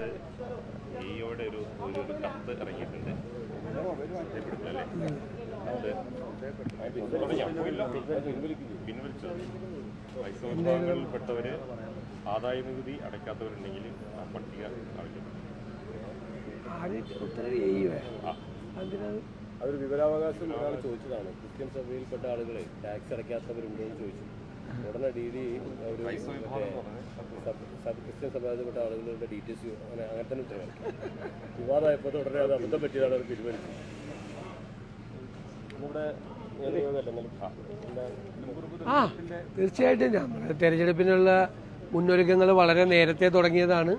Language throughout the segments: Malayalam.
നിലമ്പൂര് ഈയോടെ ഒരു ഒരു ഒരു കത്ത് ഇറങ്ങിയിട്ടുണ്ട്. പിൻവലിച്ചു പൈസ വിഭാഗങ്ങളിൽപ്പെട്ടവര് ആദായ നികുതി അടയ്ക്കാത്തവരുണ്ടെങ്കിൽ ആ പട്ടിക ആവശ്യപ്പെട്ടു ആര് ഉത്തരവ് ആ. അതൊരു വിവരാവകാശം ഒരാൾ ചോദിച്ചതാണ്. ക്രിസ്ത്യൻ സഭയിൽപ്പെട്ട ആളുകളെ ടാക്സ് അടയ്ക്കാത്തവരുണ്ടോ എന്ന് ചോദിച്ചു. ഉടനെ ഡി ഡി ഒരു സബ് ക്രിസ്ത്യൻ സമുദായത്തിൽപ്പെട്ട ആളുകളുടെ ഡീറ്റെയിൽസ് അങ്ങനെ അങ്ങനെ തന്നെ ഉത്തരവാക്കി വിവാദമായപ്പോൾ ഉടനെ അത് അബദ്ധം പറ്റിയതാണ് അവർ തീരുമാനിച്ചത്. നമ്മുടെ ആ തീർച്ചയായിട്ടും ഞാൻ പറഞ്ഞത് തെരഞ്ഞെടുപ്പിനുള്ള മുന്നൊരുക്കങ്ങൾ വളരെ നേരത്തെ തുടങ്ങിയതാണ്.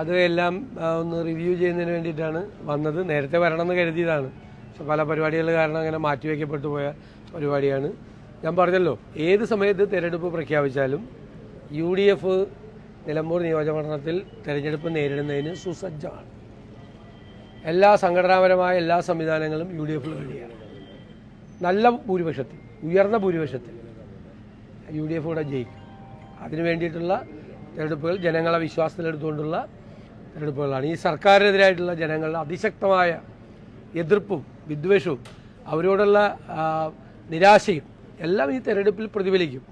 അത് എല്ലാം ഒന്ന് റിവ്യൂ ചെയ്യുന്നതിന് വേണ്ടിയിട്ടാണ് വന്നത്. നേരത്തെ വരണമെന്ന് കരുതിയതാണ്. പക്ഷെ പല പരിപാടികൾ കാരണം അങ്ങനെ മാറ്റിവെക്കപ്പെട്ടു പോയ പരിപാടിയാണ്. ഞാൻ പറഞ്ഞല്ലോ ഏത് സമയത്ത് തിരഞ്ഞെടുപ്പ് പ്രഖ്യാപിച്ചാലും യു ഡി എഫ് നിലമ്പൂർ നിയോജകമണ്ഡലത്തിൽ തെരഞ്ഞെടുപ്പ് നേരിടുന്നതിന് സുസജ്ജമാണ്. എല്ലാ സംഘടനാപരമായ എല്ലാ സംവിധാനങ്ങളും യു ഡി എഫിൽ കഴിയാണ് നല്ല ഭൂരിപക്ഷത്തിൽ ഉയർന്ന ഭൂരിപക്ഷത്തിൽ യു ഡി എഫ് കൂടെ ജയിക്കും. അതിനു വേണ്ടിയിട്ടുള്ള തെരഞ്ഞെടുപ്പുകൾ ജനങ്ങളെ വിശ്വാസത്തിലെടുത്തുകൊണ്ടുള്ള തെരഞ്ഞെടുപ്പുകളാണ്. ഈ സർക്കാരിനെതിരായിട്ടുള്ള ജനങ്ങളുടെ അതിശക്തമായ എതിർപ്പും വിദ്വേഷവും അവരോടുള്ള നിരാശയും എല്ലാം ഈ തെരഞ്ഞെടുപ്പിൽ പ്രതിഫലിക്കും.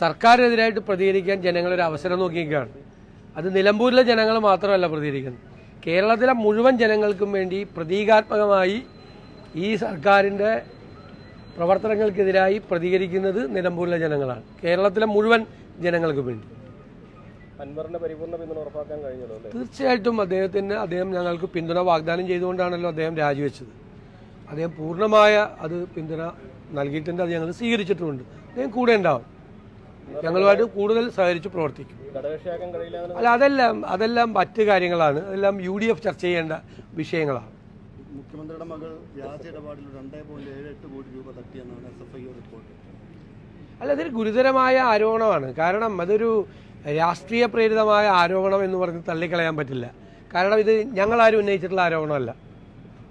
സർക്കാരിനെതിരായിട്ട് പ്രതികരിക്കാൻ ജനങ്ങളൊരു അവസരം നോക്കിയിരിക്കുകയാണ്. അത് നിലമ്പൂരിലെ ജനങ്ങൾ മാത്രമല്ല പ്രതികരിക്കുന്നത്. കേരളത്തിലെ മുഴുവൻ ജനങ്ങൾക്കും വേണ്ടി പ്രതീകാത്മകമായി ഈ സർക്കാരിന്റെ പ്രവർത്തനങ്ങൾക്കെതിരായി പ്രതികരിക്കുന്നത് നിലമ്പൂരിലെ ജനങ്ങളാണ്. കേരളത്തിലെ മുഴുവൻ ജനങ്ങൾക്ക് വേണ്ടി. തീർച്ചയായിട്ടും അദ്ദേഹത്തിന് അദ്ദേഹം ഞങ്ങൾക്ക് പിന്തുണ വാഗ്ദാനം ചെയ്തുകൊണ്ടാണല്ലോ അദ്ദേഹം രാജിവെച്ചത്. അദ്ദേഹം പൂർണമായ അത് പിന്തുണ നൽകിയിട്ടുണ്ട് അത് ഞങ്ങൾ സ്വീകരിച്ചിട്ടുമുണ്ട്. അദ്ദേഹം കൂടെ ഉണ്ടാവും. ഞങ്ങളുമായിട്ട് കൂടുതൽ സഹകരിച്ച് പ്രവർത്തിക്കും. അല്ല അതെല്ലാം അതെല്ലാം മറ്റ് കാര്യങ്ങളാണ്. അതെല്ലാം യു ഡി എഫ് ചർച്ച ചെയ്യേണ്ട വിഷയങ്ങളാണ്. മുഖ്യമന്ത്രിയുടെ മകൾ വ്യാജ ഇടപാടിൽ രണ്ടേ പോയിന്റ് ഏഴ് എട്ട് കോടി രൂപ തട്ടിയെന്നാണ് എസ് എഫ് ഐ റിപ്പോർട്ട് അല്ല അതൊരു ഗുരുതരമായ ആരോപണമാണ്. കാരണം അതൊരു രാഷ്ട്രീയ പ്രേരിതമായ ആരോപണം എന്ന് പറഞ്ഞ് തള്ളിക്കളയാൻ പറ്റില്ല. കാരണം ഇത് ഞങ്ങളാരും ഉന്നയിച്ചിട്ടുള്ള ആരോപണമല്ല.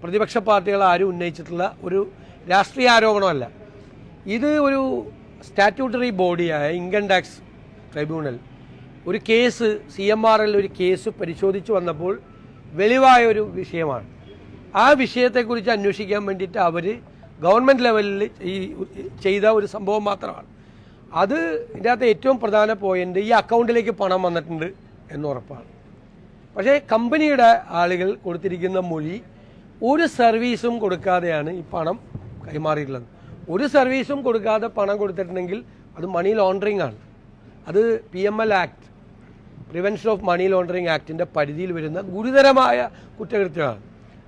പ്രതിപക്ഷ പാർട്ടികൾ ആരും ഉന്നയിച്ചിട്ടുള്ള ഒരു രാഷ്ട്രീയ ആരോപണമല്ല. ഇത് ഒരു സ്റ്റാറ്റ്യൂട്ടറി ബോഡിയായ ഇൻകം ടാക്സ് ട്രൈബ്യൂണൽ ഒരു case C M R L ഒരു കേസ് പരിശോധിച്ചു വന്നപ്പോൾ വെളിവായ ഒരു വിഷയമാണ്. ആ വിഷയത്തെക്കുറിച്ച് അന്വേഷിക്കാൻ വേണ്ടിയിട്ട് അവർ ഗവൺമെന്റ് ലെവലിൽ ഈ ചെയ്ത ഒരു സംഭവം മാത്രമാണ്. അത് ഇതിന്റെ അകത്ത് ഏറ്റവും പ്രധാന പോയിന്റ് ഈ അക്കൗണ്ടിലേക്ക് പണം വന്നിട്ടുണ്ട് എന്ന് ഉറപ്പാണ്. പക്ഷേ കമ്പനിയുടെ ആളുകൾ കൊടുത്തിരിക്കുന്ന മൊഴി ഒരു സർവീസും കൊടുക്കാതെയാണ് ഈ പണം കൈമാറിയിട്ടുള്ളത്. ഒരു സർവീസും കൊടുക്കാതെ പണം കൊടുത്തിട്ടുണ്ടെങ്കിൽ അത് മണി ലോണ്ടറിങ് ആണ്. അത് P M L act prevention of money laundering ആക്ടിന്റെ പരിധിയിൽ വരുന്ന ഗുരുതരമായ കുറ്റകൃത്യമാണ്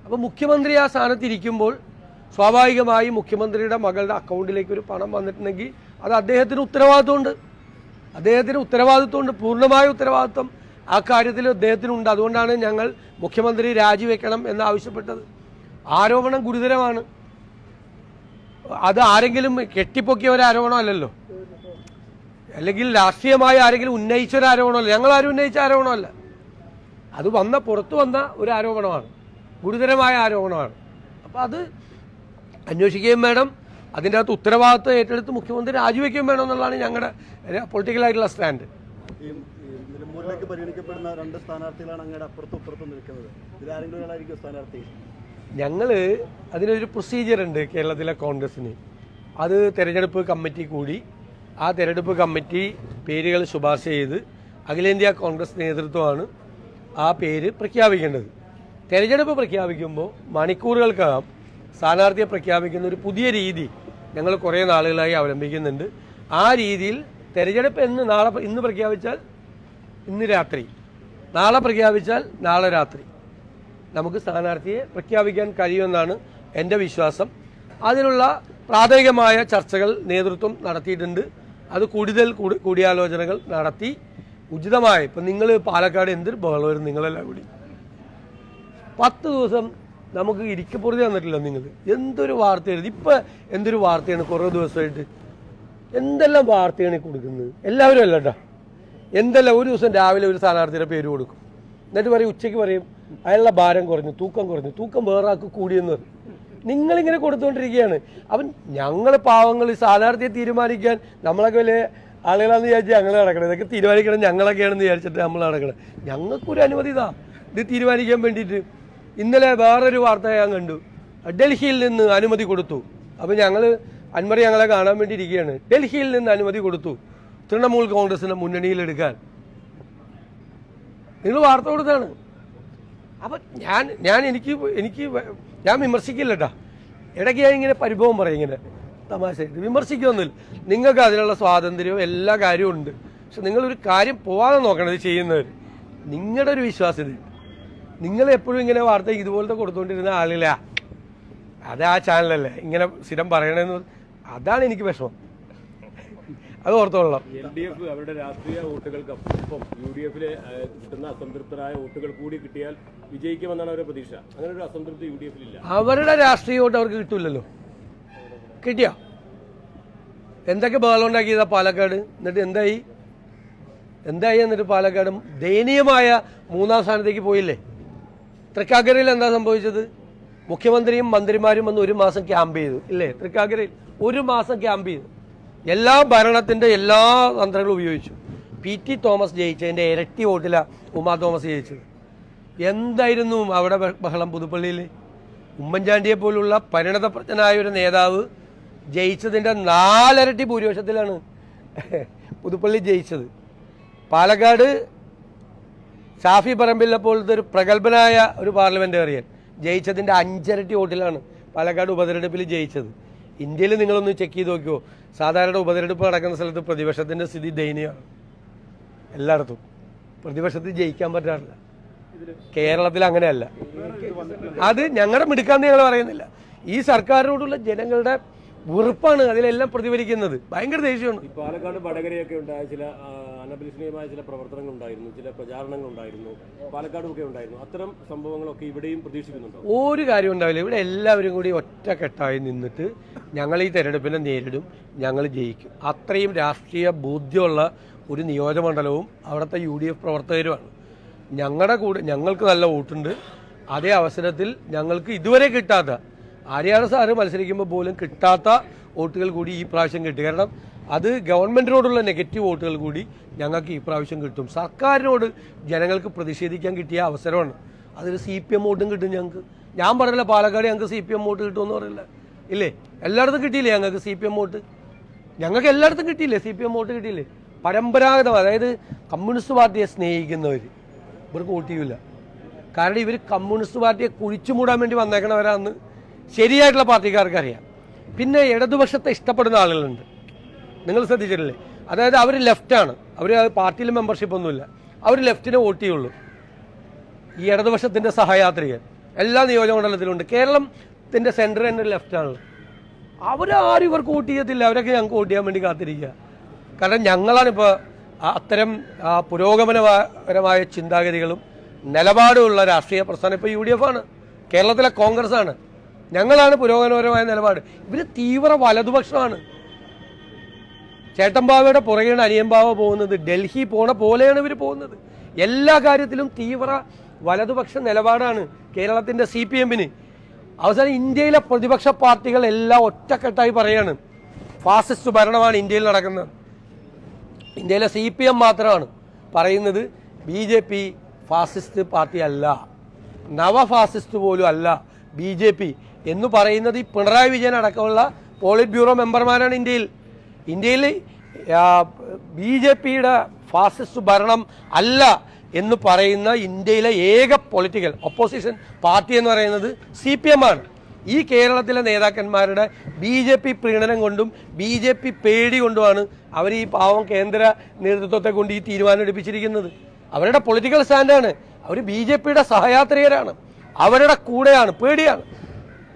അപ്പോൾ മുഖ്യമന്ത്രി ആ സ്ഥാനത്തിരിക്കുമ്പോൾ സ്വാഭാവികമായി മുഖ്യമന്ത്രിയുടെ മകളുടെ അക്കൗണ്ടിലേക്ക് ഒരു പണം വന്നിട്ടുണ്ടെങ്കിൽ അത് അദ്ദേഹത്തിന് ഉത്തരവാദിത്വമുണ്ട്. അദ്ദേഹത്തിന് ഉത്തരവാദിത്വമുണ്ട് പൂർണമായ ഉത്തരവാദിത്വം ആ കാര്യത്തിൽ അദ്ദേഹത്തിനുണ്ട്. അതുകൊണ്ടാണ് ഞങ്ങൾ മുഖ്യമന്ത്രി രാജിവെക്കണം എന്നാവശ്യപ്പെട്ടത് ആരോപണം ഗുരുതരമാണ്. അത് ആരെങ്കിലും കെട്ടിപ്പൊക്കിയ ഒരു ആരോപണമല്ലല്ലോ അല്ലെങ്കിൽ രാഷ്ട്രീയമായി ആരെങ്കിലും ഉന്നയിച്ച ഒരു ആരോപണമല്ല ഞങ്ങൾ ആരും ഉന്നയിച്ച ആരോപണമല്ല. അത് വന്ന പുറത്തു വന്ന ഒരു ആരോപണമാണ്. ഗുരുതരമായ ആരോപണമാണ്. അപ്പോൾ അത് അന്വേഷിക്കുകയും വേണം. അതിന്റെ അകത്ത് ഉത്തരവാദിത്വം ഏറ്റെടുത്ത് മുഖ്യമന്ത്രി രാജിവെക്കുകയും വേണം എന്നുള്ളതാണ് ഞങ്ങളുടെ പൊളിറ്റിക്കലായിട്ടുള്ള സ്റ്റാൻഡ്. പരിഗണിക്കപ്പെടുന്ന രണ്ട് സ്ഥാനാർത്ഥികളാണ് അങ്ങയുടെ അപ്പുറത്തും നിൽക്കുന്നത്. ഇതിലാരെങ്കിലും സ്ഥാനാർത്ഥി. ഞങ്ങൾ അതിനൊരു പ്രൊസീജിയർ ഉണ്ട് കേരളത്തിലെ കോൺഗ്രസ്സിന്. അത് തെരഞ്ഞെടുപ്പ് കമ്മിറ്റി കൂടി ആ തെരഞ്ഞെടുപ്പ് കമ്മിറ്റി പേരുകൾ ശുപാർശ ചെയ്ത് അഖിലേന്ത്യാ കോൺഗ്രസ് നേതൃത്വമാണ് ആ പേര് പ്രഖ്യാപിക്കേണ്ടത്. തെരഞ്ഞെടുപ്പ് പ്രഖ്യാപിക്കുമ്പോൾ മണിക്കൂറുകൾക്കകം സ്ഥാനാർത്ഥിയെ പ്രഖ്യാപിക്കുന്ന ഒരു പുതിയ രീതി ഞങ്ങൾ കുറേ നാളുകളായി അവലംബിക്കുന്നുണ്ട്. ആ രീതിയിൽ തെരഞ്ഞെടുപ്പ് എന്ന് നാളെ ഇന്ന് പ്രഖ്യാപിച്ചാൽ ഇന്ന് രാത്രി. നാളെ പ്രഖ്യാപിച്ചാൽ നാളെ രാത്രി. നമുക്ക് സ്ഥാനാർത്ഥിയെ പ്രഖ്യാപിക്കാൻ കഴിയുമെന്നാണ് എന്റെ വിശ്വാസം. അതിനുള്ള പ്രാഥമികമായ ചർച്ചകൾ നേതൃത്വം നടത്തിയിട്ടുണ്ട്. അത് കൂടുതൽ കൂടി കൂടിയാലോചനകൾ നടത്തി. ഉചിതമായ ഇപ്പം നിങ്ങൾ പാലക്കാട് എന്തൊരു ബഹളമായിരുന്നു നിങ്ങളെല്ലാം കൂടി. പത്ത് ദിവസം നമുക്ക് ഇരിക്കപ്പുറത്ത് തന്നിട്ടില്ല നിങ്ങൾ എന്തൊരു വാർത്ത എഴുതി ഇപ്പം എന്തൊരു വാർത്തയാണ് കുറേ ദിവസമായിട്ട്? എന്തെല്ലാം വാർത്തയാണ് കൊടുക്കുന്നത്? എല്ലാവരും അല്ല കേട്ടോ എന്തെല്ലാം ഒരു ദിവസം രാവിലെ ഒരു സ്ഥാനാർത്ഥിയുടെ പേര് കൊടുക്കും. എന്നിട്ട് പറയും ഉച്ചയ്ക്ക് പറയും അയാളുടെ ഭാരം കുറഞ്ഞു തൂക്കം കുറഞ്ഞു. തൂക്കം വേറെ ആൾക്ക് കൂടിയെന്ന്. നിങ്ങളിങ്ങനെ കൊടുത്തുകൊണ്ടിരിക്കുകയാണ് അവൻ ഞങ്ങൾ പാവങ്ങൾ സ്ഥാനാർത്ഥിയെ തീരുമാനിക്കാൻ നമ്മളൊക്കെ വലിയ ആളുകളാണെന്ന് വിചാരിച്ച് ഞങ്ങൾ നടക്കണം. ഇതൊക്കെ തീരുമാനിക്കണം ഞങ്ങളൊക്കെയാണെന്ന് വിചാരിച്ചിട്ട് നമ്മൾ നടക്കണം. ഞങ്ങൾക്കൊരു അനുമതി ഇതാ. ഇത് തീരുമാനിക്കാൻ വേണ്ടിയിട്ട്. ഇന്നലെ വേറൊരു വാർത്ത ഞാൻ കണ്ടു. ഡൽഹിയിൽ നിന്ന് അനുമതി കൊടുത്തു. അപ്പോൾ ഞങ്ങൾ അൻവർ ഞങ്ങളെ കാണാൻ വേണ്ടി ഇരിക്കുകയാണ്. ഡൽഹിയിൽ നിന്ന് അനുമതി കൊടുത്തു. തൃണമൂൽ കോൺഗ്രസിന്റെ മുന്നണിയിലെടുക്കാൻ നിങ്ങൾ വാർത്ത കൊടുത്താണ് അപ്പം ഞാൻ ഞാൻ എനിക്ക് എനിക്ക് ഞാൻ വിമർശിക്കില്ല കേട്ടോ ഇടയ്ക്ക് ഞാൻ ഇങ്ങനെ പരിഭവം പറയും ഇങ്ങനെ തമാശ വിമർശിക്കൊന്നുമില്ല. നിങ്ങൾക്ക് അതിനുള്ള സ്വാതന്ത്ര്യവും എല്ലാ കാര്യവും ഉണ്ട്. പക്ഷെ നിങ്ങളൊരു കാര്യം പോവാതെ നോക്കണത് ചെയ്യുന്നവർ നിങ്ങളുടെ ഒരു വിശ്വാസ്യത നിങ്ങൾ എപ്പോഴും ഇങ്ങനെ വാർത്ത ഇതുപോലത്തെ കൊടുത്തുകൊണ്ടിരുന്ന ആളില്ല അത് ആ ചാനലല്ലേ ഇങ്ങനെ സ്ഥിരം പറയണമെന്ന് അതാണ് എനിക്ക് വിഷമം. അത് ഓർത്തോളാം എൽ ഡി എഫ് അവരുടെ രാഷ്ട്രീയ വോട്ടുകൾക്കൊപ്പം യു ഡി എഫിലെ കിട്ടുന്ന അസംതൃപ്തരായ വോട്ടുകൾ കൂടി കിട്ടിയാൽ വിജയിക്കുമെന്നാണ് അവരുടെ പ്രതീക്ഷ. അങ്ങനെ ഒരു അസംതൃപ്തി യു ഡി എഫിലില്ല. അവരുടെ രാഷ്ട്രീയ വോട്ട് അവർക്ക് കിട്ടില്ലല്ലോ കിട്ടിയോ? എന്തൊക്കെ ബഹളം ഉണ്ടാക്കിയതാ പാലക്കാട്? എന്നിട്ട് എന്തായി? എന്തായി എന്നിട്ട് പാലക്കാട്? ദയനീയമായ മൂന്നാം സ്ഥാനത്തേക്ക് പോയില്ലേ? തൃക്കാക്കരയിൽ എന്താ സംഭവിച്ചത്? മുഖ്യമന്ത്രിയും മന്ത്രിമാരും വന്ന് ഒരു മാസം ക്യാമ്പ് ചെയ്തു. ഇല്ലേ? തൃക്കാക്കരയിൽ ഒരു മാസം ക്യാമ്പ് ചെയ്തു. എല്ലാ ഭരണത്തിന്റെ എല്ലാ തന്ത്രങ്ങളും ഉപയോഗിച്ചു. പി ടി തോമസ് ജയിച്ചതിന്റെ ഇരട്ടി വോട്ടിലാണ് ഉമാ തോമസ് ജയിച്ചത്. എന്തായിരുന്നു അവിടെ ബഹളം പുതുപ്പള്ളിയിൽ? ഉമ്മൻചാണ്ടിയെ പോലുള്ള പരിണതപ്രജ്ഞനായ ഒരു നേതാവ് ജയിച്ചതിന്റെ നാലരട്ടി ഭൂരിപക്ഷത്തിലാണ് പുതുപ്പള്ളി ജയിച്ചത്. പാലക്കാട് ഷാഫി പറമ്പിലെ പോലത്തെ ഒരു പ്രഗത്ഭനായ ഒരു പാർലമെന്റേറിയൻ ജയിച്ചതിന്റെ അഞ്ചരട്ടി വോട്ടിലാണ് പാലക്കാട് ഉപതെരഞ്ഞെടുപ്പിൽ ജയിച്ചത്. ഇന്ത്യയിൽ നിങ്ങളൊന്ന് ചെക്ക് ചെയ്ത് നോക്കിയോ? സാധാരണ ഉപതെരഞ്ഞെടുപ്പ് നടക്കുന്ന സ്ഥലത്ത് പ്രതിപക്ഷത്തിന്റെ സ്ഥിതി ദയനീയമാണ്. എല്ലായിടത്തും. പ്രതിപക്ഷത്തിൽ ജയിക്കാൻ പറ്റാറില്ല. കേരളത്തിൽ അങ്ങനെയല്ല. അത് ഞങ്ങളുടെ മിടുക്കാന്ന് ഞങ്ങൾ പറയുന്നില്ല. ഈ സർക്കാരിനോടുള്ള ജനങ്ങളുടെ വെറുപ്പാണ് അതിലെല്ലാം പ്രതിഫലിക്കുന്നത്. ഭയങ്കര ദേഷ്യമാണ്. പാലക്കാട് വടകരയൊക്കെ ഉണ്ടായ ചില അനഭിലഷണീയമായ ചില പ്രവർത്തനങ്ങൾ ഉണ്ടായിരുന്നു ചില പ്രചാരണങ്ങൾ ഉണ്ടായിരുന്നു പാലക്കാടും ഒക്കെ ഉണ്ടായിരുന്നു. അത്തരം സംഭവങ്ങളൊക്കെ ഇവിടെയും പ്രതീക്ഷിക്കുന്നുണ്ടോ? ഒരു കാര്യം ഉണ്ടാവില്ല. ഇവിടെ എല്ലാവരും കൂടി ഒറ്റക്കെട്ടായി നിന്നിട്ട് ഞങ്ങൾ ഈ തെരഞ്ഞെടുപ്പിനെ നേരിടും ഞങ്ങൾ ജയിക്കും. അത്രയും രാഷ്ട്രീയ ബോധ്യമുള്ള ഒരു നിയോജകമണ്ഡലവും അവിടുത്തെ യു ഡി എഫ് പ്രവർത്തകരുമാണ്. ഞങ്ങളുടെ കൂടെ ഞങ്ങൾക്ക് നല്ല വോട്ടുണ്ട്. അതേ അവസരത്തിൽ ഞങ്ങൾക്ക് ഇതുവരെ കിട്ടാത്ത ആര്യാട് സാറ് മത്സരിക്കുമ്പോൾ പോലും കിട്ടാത്ത വോട്ടുകൾ കൂടി ഈ പ്രാവശ്യം കിട്ടി. കാരണം അത് ഗവൺമെന്റിനോടുള്ള നെഗറ്റീവ് വോട്ടുകൾ കൂടി ഞങ്ങൾക്ക് ഈ പ്രാവശ്യം കിട്ടും. സർക്കാരിനോട് ജനങ്ങൾക്ക് പ്രതിഷേധിക്കാൻ കിട്ടിയ അവസരമാണ്. അതിൽ സി പി എം വോട്ടും കിട്ടും ഞങ്ങൾക്ക്. ഞാൻ പറഞ്ഞില്ല പാലക്കാട് ഞങ്ങൾക്ക് സി പി എം വോട്ട് കിട്ടുമെന്ന് പറയില്ല ഇല്ലേ? എല്ലായിടത്തും കിട്ടിയില്ലേ ഞങ്ങൾക്ക് സി പി എം വോട്ട്? ഞങ്ങൾക്ക് എല്ലായിടത്തും കിട്ടിയില്ലേ സി പി എം വോട്ട് കിട്ടിയില്ലേ? പരമ്പരാഗതം അതായത് കമ്മ്യൂണിസ്റ്റ് പാർട്ടിയെ സ്നേഹിക്കുന്നവർ ഇവർക്ക് വോട്ട് ചെയ്യൂല. കാരണം ഇവർ കമ്മ്യൂണിസ്റ്റ് പാർട്ടിയെ കുഴിച്ചു മൂടാൻ വേണ്ടി വന്നേക്കണവരാന്ന് ശരിയായിട്ടുള്ള പാർട്ടിക്കാർക്ക് അറിയാം പിന്നെ ഇടതുപക്ഷത്തെ ഇഷ്ടപ്പെടുന്ന ആളുകളുണ്ട്. നിങ്ങൾ ശ്രദ്ധിച്ചിട്ടില്ലേ? അതായത് അവർ ലെഫ്റ്റാണ്. അവർ പാർട്ടിയിൽ മെമ്പർഷിപ്പ് ഒന്നുമില്ല. അവർ ലെഫ്റ്റിനെ വോട്ട് ചെയ്യുള്ളൂ. ഈ ഇടതുപക്ഷത്തിന്റെ സഹയാത്രികൻ. എല്ലാ നിയോജകമണ്ഡലത്തിലുണ്ട് കേരളത്തിന്റെ സെന്റർ തന്നെ ലെഫ്റ്റാണ്. അവരാരും ഇവർക്ക് വോട്ട് ചെയ്യത്തില്ല. അവരൊക്കെ ഞങ്ങൾക്ക് വോട്ട് ചെയ്യാൻ വേണ്ടി കാത്തിരിക്കുക. കാരണം ഞങ്ങളാണിപ്പോൾ അത്തരം പുരോഗമനപരമായ ചിന്താഗതികളും നിലപാടുമുള്ള രാഷ്ട്രീയ പ്രസ്ഥാനം ഇപ്പോൾ യു ഡി എഫ് ആണ്. കേരളത്തിലെ കോൺഗ്രസ് ആണ്. ഞങ്ങളാണ് പുരോഗമനപരമായ നിലപാട്. ഇവർ തീവ്ര വലതുപക്ഷമാണ്. ചേട്ടൻബാവയുടെ പുറകെയാണ് അനിയൻബാവ പോകുന്നത്. ഡൽഹി പോണ പോലെയാണ് ഇവർ പോകുന്നത്. എല്ലാ കാര്യത്തിലും തീവ്ര വലതുപക്ഷ നിലപാടാണ് കേരളത്തിന്റെ സി പി എമ്മിന് അവസാനം ഇന്ത്യയിലെ പ്രതിപക്ഷ പാർട്ടികൾ എല്ലാം ഒറ്റക്കെട്ടായി പറയാണ് ഫാസിസ്റ്റ് ഭരണമാണ് ഇന്ത്യയിൽ നടക്കുന്നത്. ഇന്ത്യയിലെ സി പി എം മാത്രമാണ് പറയുന്നത് B J P fascist party അല്ല. നവ ഫാസിസ്റ്റ് പോലും അല്ല. ബി ജെ പി എന്ന് പറയുന്നത് ഈ പിണറായി വിജയൻ അടക്കമുള്ള പോളിറ്റ് ബ്യൂറോ മെമ്പർമാരാണ് ഇന്ത്യയിൽ. ഇന്ത്യയിൽ ബി ജെ പിയുടെ ഫാസിസ്റ്റ് ഭരണം അല്ല എന്ന് പറയുന്ന ഇന്ത്യയിലെ ഏക പൊളിറ്റിക്കൽ ഒപ്പോസിഷൻ പാർട്ടി എന്ന് പറയുന്നത് സി പി എം ആണ്. ഈ കേരളത്തിലെ നേതാക്കന്മാരുടെ ബി ജെ പി പ്രീണനം കൊണ്ടും ബി ജെ പി പേടി കൊണ്ടുമാണ് അവർ ഈ പാവം കേന്ദ്ര നേതൃത്വത്തെ കൊണ്ട് ഈ തീരുമാനം എടുപ്പിച്ചിരിക്കുന്നത്. അവരുടെ പൊളിറ്റിക്കൽ സ്റ്റാൻഡാണ് അവർ ബി ജെ പിയുടെ സഹയാത്രികരാണ്. അവരുടെ കൂടെയാണ് പേടിയാണ്.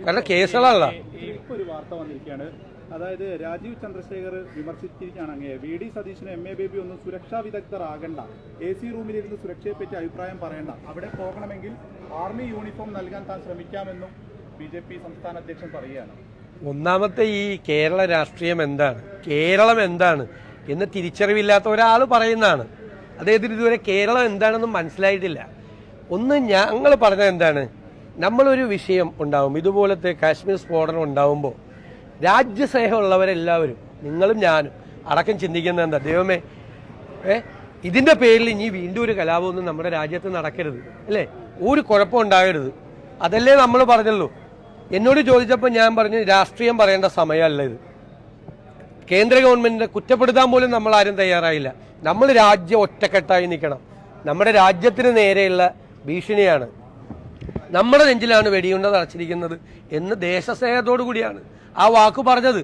കാരണം കേസുകളല്ല. ഇപ്പൊ ഒരു വാർത്ത വന്നിരിക്കുകയാണ്. അതായത് രാജീവ് ചന്ദ്രശേഖർ വിമർശിച്ചിരിക്കുകയാണ് അങ്ങേ. വി. ഡി. സതീശനും എം. എ. ബേബി ഒന്നും സുരക്ഷാ വിദഗ്ധർ ആകണ്ട. എ. സി. റൂമിലിരുന്ന് സുരക്ഷയെ പറ്റി അഭിപ്രായം പറയണ്ട. അവിടെ പോകണമെങ്കിൽ ആർമി യൂണിഫോം നൽകാൻ താൻ ശ്രമിക്കാമെന്നും ബി. ജെ. പി സംസ്ഥാന അധ്യക്ഷൻ പറയുകയാണ്. ഒന്നാമത്തെ ഈ കേരള രാഷ്ട്രീയം എന്താണ്? കേരളം എന്താണ്? എന്ന് തിരിച്ചറിവില്ലാത്ത ഒരാൾ പറയുന്നതാണ്. അദ്ദേഹത്തിന് ഇതുവരെ കേരളം എന്താണെന്ന് മനസ്സിലായിട്ടില്ല. ഒന്ന് ഞങ്ങൾ പറഞ്ഞത് എന്താണ്? നമ്മളൊരു വിഷയം ഉണ്ടാവും. ഇതുപോലത്തെ കാശ്മീർ സ്ഫോടനം ഉണ്ടാവുമ്പോൾ രാജ്യസ്നേഹമുള്ളവരെല്ലാവരും നിങ്ങളും ഞാനും അടക്കം ചിന്തിക്കുന്നത് എന്താ? ദൈവമേ ഏ? ഇതിന്റെ പേരിൽ ഇനി വീണ്ടും ഒരു കലാപമൊന്നും നമ്മുടെ രാജ്യത്ത് നടക്കരുത് അല്ലേ? ഒരു കുഴപ്പം ഉണ്ടാകരുത്. അതല്ലേ നമ്മൾ പറഞ്ഞല്ലോ എന്നോട് ചോദിച്ചപ്പോൾ ഞാൻ പറഞ്ഞു രാഷ്ട്രീയം പറയേണ്ട സമയമല്ല ഇത്. കേന്ദ്ര ഗവൺമെന്റിനെ കുറ്റപ്പെടുത്താൻ പോലും നമ്മൾ ആരും തയ്യാറായില്ല. നമ്മൾ രാജ്യം ഒറ്റക്കെട്ടായി നിൽക്കണം. നമ്മുടെ രാജ്യത്തിന് നേരെയുള്ള ഭീഷണിയാണ്. നമ്മുടെ നെഞ്ചിലാണ് വെടിയുണ്ട തറച്ചിരിക്കുന്നത് എന്ന് ദേശസ്നേഹത്തോടു കൂടിയാണ് ആ വാക്ക് പറഞ്ഞത്.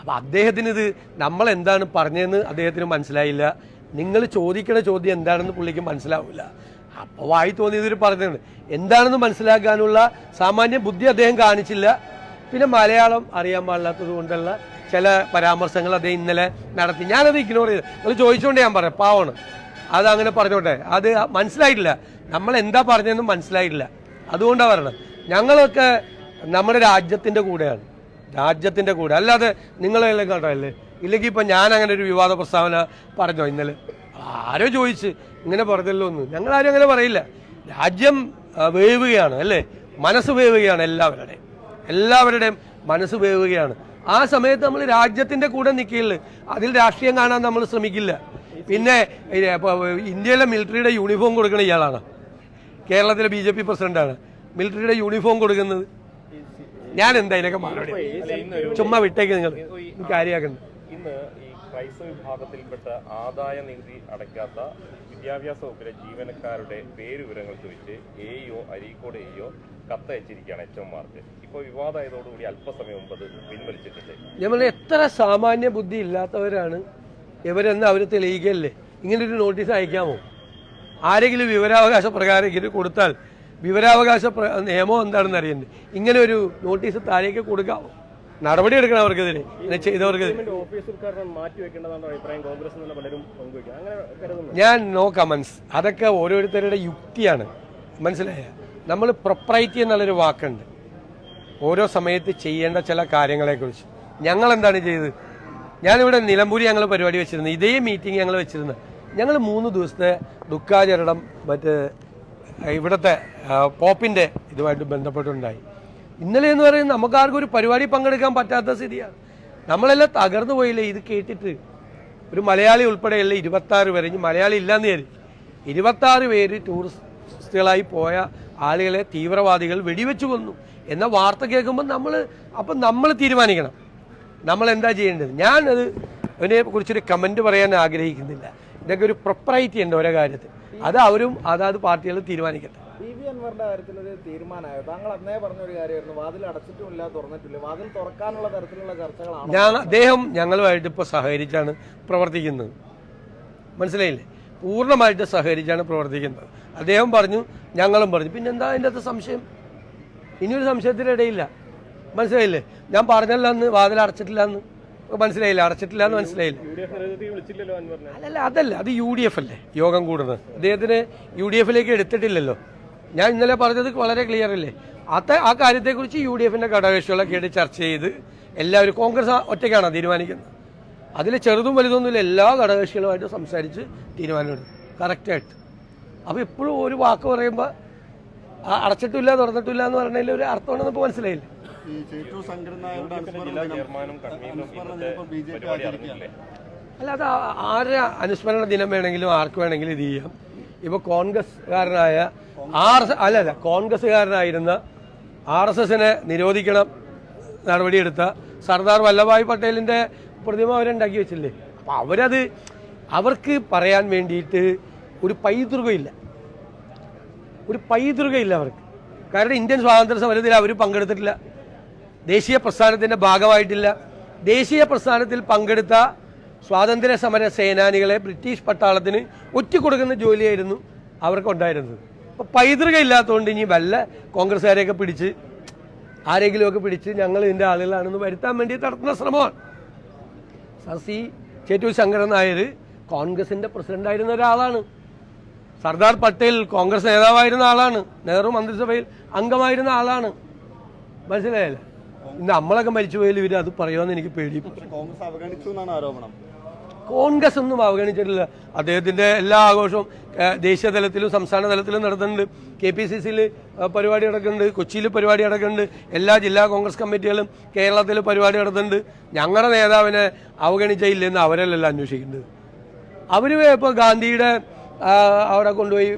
അപ്പം അദ്ദേഹത്തിന് ഇത് നമ്മൾ എന്താണ് പറഞ്ഞതെന്ന് അദ്ദേഹത്തിന് മനസ്സിലായില്ല. നിങ്ങൾ ചോദിക്കുന്ന ചോദ്യം എന്താണെന്ന് പുള്ളിക്ക് മനസ്സിലാവില്ല. അപ്പോൾ വായി തോന്നിയത് പറഞ്ഞു എന്താണെന്ന് മനസ്സിലാക്കാനുള്ള സാമാന്യ ബുദ്ധി അദ്ദേഹം കാണിച്ചില്ല. പിന്നെ മലയാളം അറിയാൻ പാടില്ലാത്തത് കൊണ്ടുള്ള ചില പരാമർശങ്ങൾ അദ്ദേഹം ഇന്നലെ നടത്തി. ഞാനത് ഇഗ്നോർ ചെയ്തു. നിങ്ങൾ ചോദിച്ചുകൊണ്ട് ഞാൻ പറയാം. പാവമാണ്. അത് അങ്ങനെ പറഞ്ഞോട്ടെ. അത് മനസ്സിലായിട്ടില്ല. നമ്മൾ എന്താ പറഞ്ഞതെന്ന് മനസ്സിലായിട്ടില്ല. അതുകൊണ്ടാണ് പറയണത്. ഞങ്ങളൊക്കെ നമ്മുടെ രാജ്യത്തിന്റെ കൂടെയാണ്. രാജ്യത്തിന്റെ കൂടെ. അല്ലാതെ നിങ്ങളെല്ലാം കണ്ടല്ലേ ഇല്ലെങ്കിൽ ഇപ്പം ഞാൻ അങ്ങനെ ഒരു വിവാദ പ്രസ്താവന പറഞ്ഞോ ഇന്നലെ? ആരോ ചോദിച്ച്. ഇങ്ങനെ പറഞ്ഞല്ലോ എന്ന്. ഞങ്ങളാരും അങ്ങനെ പറയില്ല. രാജ്യം വേവുകയാണ് അല്ലേ? മനസ്സ് വേവുകയാണ് എല്ലാവരുടെയും എല്ലാവരുടെയും മനസ്സ് വേവുകയാണ്. ആ സമയത്ത് നമ്മൾ രാജ്യത്തിന്റെ കൂടെ നിൽക്കില്ല അതിൽ രാഷ്ട്രീയം കാണാൻ നമ്മൾ ശ്രമിക്കില്ല. പിന്നെ ഇന്ത്യയിലെ മിലിറ്ററിയുടെ യൂണിഫോം കൊടുക്കുന്ന ഇയാളാണ്. കേരളത്തിലെ ബി ജെ പി പ്രസിഡന്റാണ്. മിലിറ്ററിയുടെ യൂണിഫോം കൊടുക്കുന്നത്. ഞാൻ എന്താ ഇതിനൊക്കെ മറുപടി ചുമ്മാ വിട്ടേക്ക് നിങ്ങൾ. കാര്യമാക്കുന്നത് ഇന്ന് ഈ ക്രൈസ്തവ വിഭാഗത്തിൽപ്പെട്ട ആദായ നികുതി അടയ്ക്കാത്ത വിദ്യാഭ്യാസ വകുപ്പിലെ ജീവനക്കാരുടെ പേര് വിവരങ്ങൾ ചോദിച്ച് എഇഒ അരീക്കോട് എഇഒ കത്തയച്ചിരിക്കുകയാണ് എച്ച് എംമാർക്ക് ഇപ്പോൾ വിവാദമായതോടുകൂടി അല്പസമയം മുമ്പ് അത് പിൻവലിച്ചിട്ടുണ്ട് പറഞ്ഞ എത്ര സാമാന്യ ബുദ്ധി ഇല്ലാത്തവരാണ്. ഇവരെന്ന് അവർ തെളിയിക്കല്ലേ? ഒരു നോട്ടീസ് അയക്കാമോ? ആരെങ്കിലും വിവരാവകാശ പ്രകാരം ഇങ്ങനെ കൊടുത്താൽ വിവരാവകാശ നിയമം എന്താണെന്ന് അറിയണ്ടേ? ഇങ്ങനെ ഒരു നോട്ടീസ് താഴേക്ക് കൊടുക്കാം നടപടി എടുക്കണം അവർക്കെതിരെ. ഇങ്ങനെ കരുതുന്നു ഞാൻ നോ കമൻസ് അതൊക്കെ ഓരോരുത്തരുടെ യുക്തിയാണ്. മനസ്സിലായ? നമ്മൾ പ്രൊപ്രൈറ്റി എന്നുള്ളൊരു വാക്കുണ്ട്. ഓരോ സമയത്ത് ചെയ്യേണ്ട ചില കാര്യങ്ങളെക്കുറിച്ച്. ഞങ്ങൾ എന്താണ് ചെയ്തത്? ഞാനിവിടെ നിലമ്പൂരി ഞങ്ങൾ പരിപാടി വെച്ചിരുന്നത് ഇതേ മീറ്റിംഗ് ഞങ്ങൾ വെച്ചിരുന്നത് ഞങ്ങൾ മൂന്ന് ദിവസത്തെ ദുഃഖാചരണം മറ്റേ ഇവിടുത്തെ പോപ്പിന്റെ ഇതുമായിട്ട് ബന്ധപ്പെട്ടുണ്ടായി. ഇന്നലെ എന്ന് പറയുന്നത് നമുക്കാർക്കും ഒരു പരിപാടി പങ്കെടുക്കാൻ പറ്റാത്ത സ്ഥിതിയാണ്. നമ്മളെല്ലാം തകർന്നു പോയില്ലേ? ഇത് കേട്ടിട്ട്. ഒരു മലയാളി ഉൾപ്പെടെയല്ല ഇരുപത്തി ആറ് പേര് ഇനി മലയാളി ഇല്ലാന്ന് കരുതി. ഇരുപത്തി ആറ് പേര് ടൂറിസ്റ്റുകളായി പോയ ആളുകളെ തീവ്രവാദികൾ വെടിവെച്ചു കൊന്നു എന്ന വാർത്ത കേൾക്കുമ്പോൾ നമ്മൾ അപ്പം നമ്മൾ തീരുമാനിക്കണം. നമ്മൾ എന്താ ചെയ്യേണ്ടത്? ഞാനത് അതിനെ കുറിച്ചൊരു കമന്റ് പറയാൻ ആഗ്രഹിക്കുന്നില്ല. ഇതൊക്കെ ഒരു പ്രൊപ്പറൈറ്റി ഉണ്ട് ഓരോ കാര്യത്തിൽ. അത് അവരും അതാത് പാർട്ടികൾ തീരുമാനിക്കട്ടെ. പി വി അൻവറിന്റെ കാര്യത്തിൽ ഒരു തീരുമാനമായോ? താങ്കൾ അന്നേ പറഞ്ഞ ഒരു കാര്യമായിരുന്നു വാതിൽ അടച്ചിട്ടുമില്ല തുറന്നിട്ടില്ല. വാതിൽ തുറക്കാനുള്ള തരത്തിലുള്ള ചർച്ചകളാണ്? ഞാൻ അദ്ദേഹം ഞങ്ങളുമായിട്ട് ഇപ്പോൾ സഹകരിച്ചാണ് പ്രവർത്തിക്കുന്നത്. മനസ്സിലായില്ലേ? പൂർണമായിട്ട് സഹകരിച്ചാണ് പ്രവർത്തിക്കുന്നത്. അദ്ദേഹം പറഞ്ഞു ഞങ്ങളും പറഞ്ഞു. പിന്നെ എന്താ അതിന്റെ അകത്ത് സംശയം? ഇനിയൊരു സംശയത്തിനിടയില്ല. മനസ്സിലായില്ലേ? ഞാൻ പറഞ്ഞല്ല അന്ന് വാതിൽ അടച്ചിട്ടില്ല എന്ന് മനസ്സിലായില്ല അടച്ചിട്ടില്ല എന്ന് മനസ്സിലായില്ല. അല്ലല്ല അതല്ല അത് യു ഡി എഫ് അല്ലേ? യോഗം കൂടുന്നത്. അദ്ദേഹത്തിന് യു ഡി എഫിലേക്ക് എടുത്തിട്ടില്ലല്ലോ. ഞാൻ ഇന്നലെ പറഞ്ഞത് വളരെ ക്ലിയർ അല്ലേ? അത് ആ കാര്യത്തെക്കുറിച്ച് യു ഡി എഫിന്റെ ഘടകകക്ഷികളൊക്കെ ചർച്ച ചെയ്ത് എല്ലാവരും കോൺഗ്രസ് ഒറ്റയ്ക്കാണോ തീരുമാനിക്കുന്നത്. അതിൽ ചെറുതും വലുതൊന്നുമില്ല എല്ലാ ഘടകകക്ഷികളുമായിട്ട് സംസാരിച്ച് തീരുമാനമെടുക്കും. കറക്റ്റായിട്ട് അപ്പോൾ ഇപ്പോഴും ഒരു വാക്ക് പറയുമ്പോൾ അടച്ചിട്ടില്ല തുറന്നിട്ടില്ല എന്ന് പറഞ്ഞതിൽ ഒരു അർത്ഥമാണെന്ന് ഇപ്പോൾ മനസ്സിലായില്ലേ? ഈ ചേറ്റൂർ സംഘടനയുടെ അനുസ്മരണ ബി ജെ പി ആചരിക്കുകയാണ്. അല്ല അത് അനുസ്മരണ ദിനം വേണമെങ്കിലും ആർക്ക് വേണമെങ്കിലും ഇത് ചെയ്യാം. ഇപ്പൊ കോൺഗ്രസ്കാരനായ ആർ എസ് അല്ല അല്ല കോൺഗ്രസ്സുകാരനായിരുന്ന ആർ എസ് എസിനെ നിരോധിക്കണം നടപടിയെടുത്ത സർദാർ വല്ലഭായ് പട്ടേലിന്റെ പ്രതിമ അവരുണ്ടാക്കി വെച്ചില്ലേ? അപ്പൊ അവരത് അവർക്ക് പറയാൻ വേണ്ടിയിട്ട് ഒരു പൈതൃകമില്ല. ഒരു പൈതൃകമില്ല അവർക്ക്. കാരണം ഇന്ത്യൻ സ്വാതന്ത്ര്യ സമരത്തിൽ അവർ പങ്കെടുത്തിട്ടില്ല. ദേശീയ പ്രസ്ഥാനത്തിന്റെ ഭാഗമായിട്ടില്ല. ദേശീയ പ്രസ്ഥാനത്തിൽ പങ്കെടുത്ത സ്വാതന്ത്ര്യ സമര സേനാനികളെ ബ്രിട്ടീഷ് പട്ടാളത്തിന് ഒറ്റിക്കൊടുക്കുന്ന ജോലിയായിരുന്നു അവർക്കുണ്ടായിരുന്നത്. അപ്പോൾ പൈതൃക ഇല്ലാത്തതുകൊണ്ട് ഇനി വല്ല കോൺഗ്രസ്സുകാരെയൊക്കെ പിടിച്ച് ആരെങ്കിലുമൊക്കെ പിടിച്ച് ഞങ്ങൾ ഇതിന്റെ ആളുകളാണെന്ന് വരുത്താൻ വേണ്ടി നടത്തുന്ന ശ്രമമാണ്. സർ സി ചേറ്റൂർ ശങ്കരൻ നായർ കോൺഗ്രസിന്റെ പ്രസിഡന്റായിരുന്ന ഒരാളാണ്. സർദാർ പട്ടേൽ കോൺഗ്രസ് നേതാവായിരുന്ന ആളാണ്. നെഹ്റു മന്ത്രിസഭയിൽ അംഗമായിരുന്ന ആളാണ്. മനസ്സിലായല്ലേ? ഇന്ന് നമ്മളൊക്കെ പോയാലും ഇവർ അത് പറയുമെന്ന് എനിക്ക് പേടി. കോൺഗ്രസ് അവഗണിച്ചു എന്നാണ് ആരോപണം. കോൺഗ്രസ് ഒന്നും അവഗണിച്ചിട്ടില്ല. അദ്ദേഹത്തിന്റെ എല്ലാ ആഘോഷവും ദേശീയ തലത്തിലും സംസ്ഥാന തലത്തിലും നടത്തുന്നുണ്ട് കെ പി സി സിയിൽ പരിപാടി നടക്കുന്നുണ്ട്. കൊച്ചിയിൽ പരിപാടി നടക്കുന്നുണ്ട്. എല്ലാ ജില്ലാ കോൺഗ്രസ് കമ്മിറ്റികളും കേരളത്തിൽ പരിപാടി നടത്തുന്നുണ്ട്. ഞങ്ങളുടെ നേതാവിനെ അവഗണിച്ചില്ലെന്ന് അവരല്ലല്ലോ അന്വേഷിക്കുന്നത്. അവർ ഇപ്പോൾ ഗാന്ധിയുടെ അവിടെ കൊണ്ടുപോയി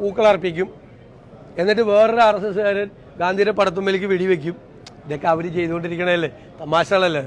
പൂക്കളർപ്പിക്കും എന്നിട്ട് വേറൊരു ആർ എസ് എസ്സുകാരൻ ഗാന്ധിയുടെ പടത്തുമ്പിലേക്ക് വെടിവെക്കും. ഇതൊക്കെ അവർ ചെയ്തുകൊണ്ടിരിക്കണല്ലേ തമാശകളല്ലേ